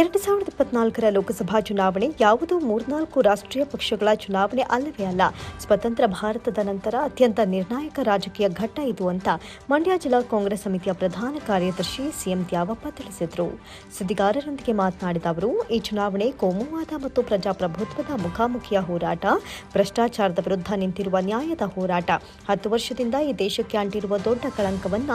ಎರಡು ಸಾವಿರದ ಇಪ್ಪತ್ನಾಲ್ಕರ ಲೋಕಸಭಾ ಚುನಾವಣೆ ಯಾವುದೋ ಮೂರ್ನಾಲ್ಕು ರಾಷ್ಟ್ರೀಯ ಪಕ್ಷಗಳ ಚುನಾವಣೆ ಅಲ್ಲವೇ ಅಲ್ಲ. ಸ್ವತಂತ್ರ ಭಾರತದ ನಂತರ ಅತ್ಯಂತ ನಿರ್ಣಾಯಕ ರಾಜಕೀಯ ಘಟ್ಟ ಇದು ಅಂತ ಮಂಡ್ಯ ಜಿಲ್ಲಾ ಕಾಂಗ್ರೆಸ್ ಸಮಿತಿಯ ಪ್ರಧಾನ ಕಾರ್ಯದರ್ಶಿ ಸಿಎಂ ತ್ಯಾವಪ್ಪ ತಿಳಿಸಿದರು. ಸುದ್ದಿಗಾರರೊಂದಿಗೆ ಮಾತನಾಡಿದ ಅವರು, ಈ ಚುನಾವಣೆ ಕೋಮುವಾದ ಮತ್ತು ಪ್ರಜಾಪ್ರಭುತ್ವದ ಮುಖಾಮುಖಿಯ ಹೋರಾಟ, ಭ್ರಷ್ಟಾಚಾರದ ವಿರುದ್ಧ ನಿಂತಿರುವ ನ್ಯಾಯದ ಹೋರಾಟ, ಹತ್ತು ವರ್ಷದಿಂದ ಈ ದೇಶಕ್ಕೆ ಅಂಟಿರುವ ದೊಡ್ಡ ಕಳಂಕವನ್ನ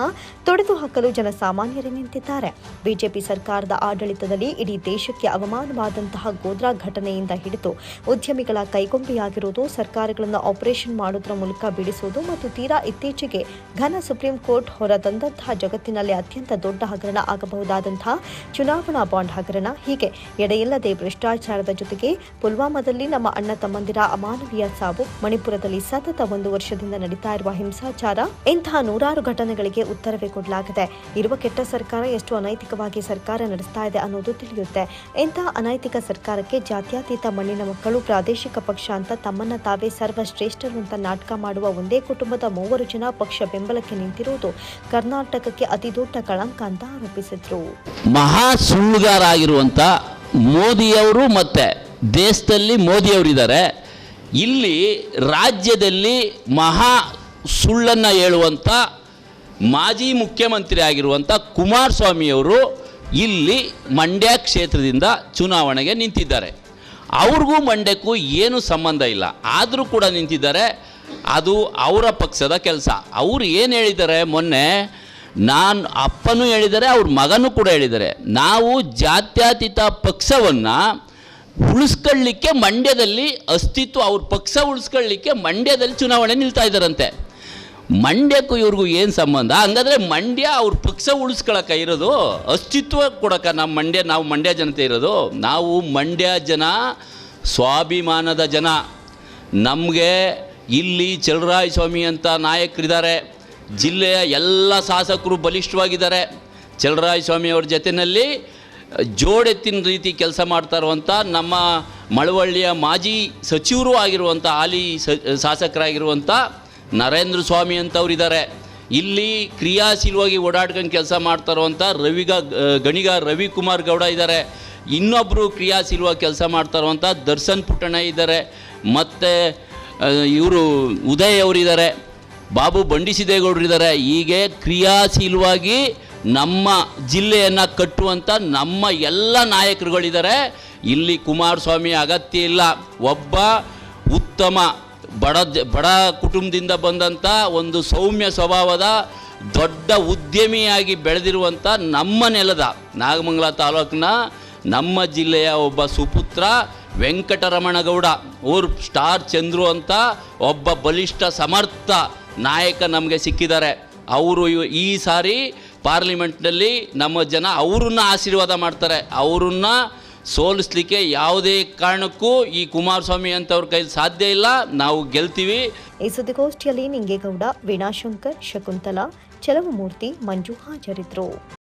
ತೊಡೆದು ಹಾಕಲು ಜನಸಾಮಾನ್ಯರೇ ನಿಂತಿದ್ದಾರೆ. ಬಿಜೆಪಿ ಸರ್ಕಾರದ ಆಡಳಿತದಲ್ಲಿ ಇಡೀ ದೇಶಕ್ಕೆ ಅವಮಾನವಾದಂತಹ ಗೋದ್ರಾ ಘಟನೆಯಿಂದ ಹಿಡಿದು ಉದ್ಯಮಿಗಳ ಕೈಗೊಂಬೆಯಾಗಿರುವುದು ಸರ್ಕಾರಗಳನ್ನು ಆಪರೇಷನ್ ಮಾಡುವುದರ ಮೂಲಕ ಬಿಡಿಸುವುದು ಮತ್ತು ತೀರಾ ಇತ್ತೀಚೆಗೆ ಘನ ಸುಪ್ರೀಂ ಕೋರ್ಟ್ ಹೊರತಂದಂತಹ ಜಗತ್ತಿನಲ್ಲಿ ಅತ್ಯಂತ ದೊಡ್ಡ ಹಗರಣ ಆಗಬಹುದಾದಂತಹ ಚುನಾವಣಾ ಬಾಂಡ್ ಹಗರಣ. ಹೀಗೆ ಎಡೆಯಿಲ್ಲದೆ ಭ್ರಷ್ಟಾಚಾರದ ಜೊತೆಗೆ ಪುಲ್ವಾಮಾದಲ್ಲಿ ನಮ್ಮ ಅಣ್ಣ ತಮ್ಮಂದಿರ ಅಮಾನವೀಯ ಸಾವು, ಮಣಿಪುರದಲ್ಲಿ ಸತತ ಒಂದು ವರ್ಷದಿಂದ ನಡೀತಾ ಇರುವ ಹಿಂಸಾಚಾರ, ಇಂತಹ ನೂರಾರು ಘಟನೆಗಳಿಗೆ ಉತ್ತರವೇ ಕೊಡಲಾಗಿದೆ. ಇರುವ ಕೆಟ್ಟ ಸರ್ಕಾರ ಎಷ್ಟು ಅನೈತಿಕವಾಗಿ ಸರ್ಕಾರ ನಡೆಸ್ತಾ ಇದೆ ಅನ್ನೋದು ತಿಳಿಯುತ್ತೆ ಇಂತಹ ಅನೈತಿಕ ಸರ್ಕಾರಕ್ಕೆ ಜಾತ್ಯತೀತ ಮಣ್ಣಿನ ಮಕ್ಕಳು ಪ್ರಾದೇಶಿಕ ಪಕ್ಷ ಅಂತ ತಮ್ಮನ್ನ ತಾವೇ ಸರ್ವಶ್ರೇಷ್ಠರು ಅಂತ ನಾಟಕ ಮಾಡುವ ಒಂದೇ ಕುಟುಂಬದ ಮೂವರು ಜನ ಪಕ್ಷ ಬೆಂಬಲಕ್ಕೆ ನಿಂತಿರುವುದು ಕರ್ನಾಟಕಕ್ಕೆ ಅತಿದೊಡ್ಡ ಕಳಂಕ ಅಂತ ಆರೋಪಿಸಿದ್ರು. ಮಹಾ ಸುಳ್ಳುಗಾರ ಆಗಿರುವಂಥ ಮೋದಿಯವರು ಮತ್ತೆ ದೇಶದಲ್ಲಿ ಮೋದಿಯವರಿದ್ದಾರೆ ಇಲ್ಲಿ ರಾಜ್ಯದಲ್ಲಿ ಮಹಾ ಸುಳ್ಳನ್ನು ಹೇಳುವಂಥ ಮಾಜಿ ಮುಖ್ಯಮಂತ್ರಿ ಆಗಿರುವಂಥ ಕುಮಾರಸ್ವಾಮಿಯವರು ಇಲ್ಲಿ ಮಂಡ್ಯ ಕ್ಷೇತ್ರದಿಂದ ಚುನಾವಣೆಗೆ ನಿಂತಿದ್ದಾರೆ. ಅವ್ರಿಗೂ ಮಂಡ್ಯಕ್ಕೂ ಏನು ಸಂಬಂಧ ಇಲ್ಲ. ಆದರೂ ಕೂಡ ನಿಂತಿದ್ದಾರೆ. ಅದು ಅವರ ಪಕ್ಷದ ಕೆಲಸ. ಅವರು ಏನು ಹೇಳಿದ್ದಾರೆ ಮೊನ್ನೆ, ನಾನು ಅಪ್ಪನೂ ಹೇಳಿದ್ದಾರೆ, ಅವ್ರ ಮಗನೂ ಕೂಡ ಹೇಳಿದ್ದಾರೆ. ನಾವು ಜಾತ್ಯತೀತ ಪಕ್ಷವನ್ನು ಉಳಿಸ್ಕೊಳ್ಳಿಕ್ಕೆ ಮಂಡ್ಯದಲ್ಲಿ ಅಸ್ತಿತ್ವ, ಅವ್ರ ಪಕ್ಷ ಉಳಿಸ್ಕೊಳ್ಳಿಕ್ಕೆ ಮಂಡ್ಯದಲ್ಲಿ ಚುನಾವಣೆ ನಿಲ್ತಾ ಇದ್ದಾರಂತೆ. ಮಂಡ್ಯಕ್ಕೂ ಇವ್ರಿಗೂ ಏನು ಸಂಬಂಧ? ಹಂಗಾದ್ರೆ ಮಂಡ್ಯ ಅವ್ರ ಪಕ್ಷ ಉಳಿಸ್ಕೊಳಕ್ಕೆ ಇರೋದು, ಅಸ್ತಿತ್ವ ಕೊಡಕ ನಮ್ಮ ಮಂಡ್ಯ, ನಾವು ಮಂಡ್ಯ ಜನತೆ ಇರೋದು. ನಾವು ಮಂಡ್ಯ ಜನ, ಸ್ವಾಭಿಮಾನದ ಜನ. ನಮಗೆ ಇಲ್ಲಿ ಚಲರಾಯ ಸ್ವಾಮಿ ಅಂತ ನಾಯಕರಿದ್ದಾರೆ. ಜಿಲ್ಲೆಯ ಎಲ್ಲ ಶಾಸಕರು ಬಲಿಷ್ಠವಾಗಿದ್ದಾರೆ. ಚಲರಾಯ ಸ್ವಾಮಿ ಅವ್ರ ಜೊತೆಯಲ್ಲಿ ಜೋಡೆತ್ತಿನ ರೀತಿ ಕೆಲಸ ಮಾಡ್ತಾ ಇರುವಂಥ ನಮ್ಮ ಮಳವಳ್ಳಿಯ ಮಾಜಿ ಸಚಿವರು ಆಗಿರುವಂಥ ಹಾಲಿ ಶಾಸಕರಾಗಿರುವಂಥ ನರೇಂದ್ರ ಸ್ವಾಮಿ ಅಂತವ್ರಿದ್ದಾರೆ ಇಲ್ಲಿ ಕ್ರಿಯಾಶೀಲವಾಗಿ ಓಡಾಡ್ಕೊಂಡು ಕೆಲಸ ಮಾಡ್ತಾ ಅಂತ ರವಿಗ ಗಣಿಗ ರವಿಕುಮಾರ್ ಗೌಡ ಇದ್ದಾರೆ ಇನ್ನೊಬ್ಬರು ಕ್ರಿಯಾಶೀಲವಾಗಿ ಕೆಲಸ ಮಾಡ್ತಾ ಅಂತ ದರ್ಶನ್ ಪುಟ್ಟಣ್ಣ ಇದ್ದಾರೆ ಮತ್ತು ಇವರು ಉದಯ್ ಅವರಿದ್ದಾರೆ ಬಾಬು ಬಂಡಿಸಿದೇಗೌಡರು ಇದ್ದಾರೆ ಹೀಗೆ ಕ್ರಿಯಾಶೀಲವಾಗಿ ನಮ್ಮ ಜಿಲ್ಲೆಯನ್ನು ಕಟ್ಟುವಂಥ ನಮ್ಮ ಎಲ್ಲ ನಾಯಕರುಗಳಿದ್ದಾರೆ ಇಲ್ಲಿ ಕುಮಾರಸ್ವಾಮಿ ಅಗತ್ಯ ಇಲ್ಲ. ಒಬ್ಬ ಉತ್ತಮ ಬಡ ಬಡ ಕುಟುಂಬದಿಂದ ಬಂದಂಥ ಒಂದು ಸೌಮ್ಯ ಸ್ವಭಾವದ ದೊಡ್ಡ ಉದ್ಯಮಿಯಾಗಿ ಬೆಳೆದಿರುವಂಥ ನಮ್ಮ ನೆಲದ ನಾಗಮಂಗಲ ತಾಲೂಕಿನ ನಮ್ಮ ಜಿಲ್ಲೆಯ ಒಬ್ಬ ಸುಪುತ್ರ ವೆಂಕಟರಮಣಗೌಡ, ಊರ್ ಸ್ಟಾರ್ ಚಂದ್ರು ಅಂತ ಒಬ್ಬ ಬಲಿಷ್ಠ ಸಮರ್ಥ ನಾಯಕ ನಮಗೆ ಸಿಕ್ಕಿದ್ದಾರೆ. ಅವರು ಈ ಸಾರಿ ಪಾರ್ಲಿಮೆಂಟ್ನಲ್ಲಿ ನಮ್ಮ ಜನ ಅವರನ್ನ ಆಶೀರ್ವಾದ ಮಾಡ್ತಾರೆ. ಅವರನ್ನ ಸೋಲಿಸ್ಲಿಕ್ಕೆ ಯಾವುದೇ ಕಾರಣಕ್ಕೂ ಈ ಕುಮಾರಸ್ವಾಮಿ ಅಂತವ್ರ ಕೈಲಿ ಸಾಧ್ಯ ಇಲ್ಲ. ನಾವು ಗೆಲ್ತೀವಿ. ಈ ಸುದ್ದಿಗೋಷ್ಠಿಯಲ್ಲಿ ನಿಂಗೇಗೌಡ ವೀಣಾಶಂಕರ್ ಶಕುಂತಲಾ, ಚಲವಮೂರ್ತಿ, ಮಂಜು ಹಾಜರಿದ್ದರು